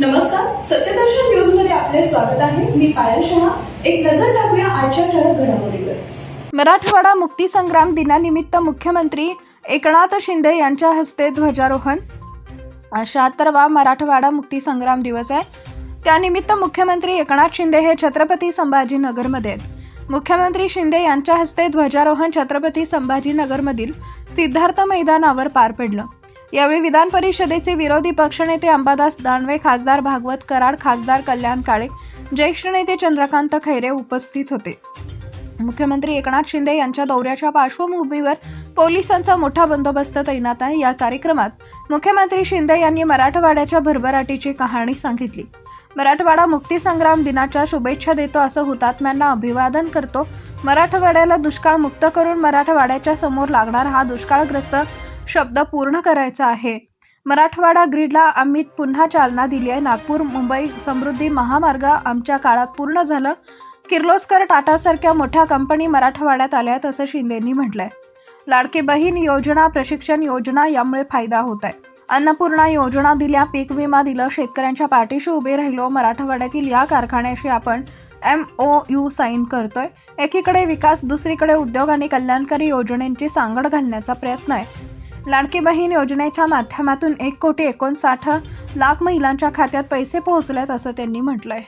नमस्कार सत्यदर्शन न्यूजमध्ये आपले स्वागत आहे. मी पायल शहा. एक नजर टाकूया आजच्या ठळक घडामोडीवर. मराठवाडा मुक्तीसंग्राम दिनानिमित्त मुख्यमंत्री एकनाथ शिंदे यांच्या हस्ते ध्वजारोहण. शहात्तरवा मराठवाडा मुक्तीसंग्राम दिवस आहे. त्यानिमित्त मुख्यमंत्री एकनाथ शिंदे हे छत्रपती संभाजीनगरमध्ये आहेत. मुख्यमंत्री शिंदे यांच्या हस्ते ध्वजारोहण छत्रपती संभाजीनगरमधील सिद्धार्थ मैदानावर पार पडलं. यावेळी विधान परिषदेचे विरोधी पक्षनेते अंबादास दानवे खासदार भागवत कराड खासदार कल्याण काळे ज्येष्ठ नेते चंद्रकांत खैरे उपस्थित होते. मुख्यमंत्री एकनाथ शिंदे यांच्या दौऱ्याच्या पार्श्वभूमीवर पोलिसांचा मोठा बंदोबस्त तैनात आहे. या कार्यक्रमात मुख्यमंत्री शिंदे यांनी मराठवाड्याच्या भरभराटीची कहाणी सांगितली. मराठवाडा मुक्तीसंग्राम दिनाच्या शुभेच्छा देतो असं हुतात्म्यांना अभिवादन करतो. मराठवाड्याला दुष्काळ मुक्त करून मराठवाड्याच्या समोर लागणार हा दुष्काळग्रस्त शब्द पूर्ण करायचा आहे. मराठवाडा ग्रीडला आम्ही पुन्हा चालना दिली आहे. नागपूर मुंबई समृद्धी महामार्ग आमच्या काळात पूर्ण झालं. किर्लोस्कर टाटासारख्या मोठ्या कंपनी मराठवाड्यात आल्यात असं शिंदेंनी म्हटलंय. लाडकी बहीण योजना प्रशिक्षण योजना यामुळे फायदा होत आहे. अन्नपूर्णा योजना दिल्या पीक विमा दिलं शेतकऱ्यांच्या पाठीशी उभे राहिलो मराठवाड्यातील या कारखान्याशी आपण एम ओ यू साईन करतोय. एकीकडे विकास दुसरीकडे उद्योग आणि कल्याणकारी योजनेची सांगड घालण्याचा प्रयत्न आहे. लाडकी बहीण योजनेच्या माध्यमातून एक कोटी एकोणसाठ लाख महिलांच्या खात्यात पैसे पोहोचलेत असं त्यांनी म्हटलंय.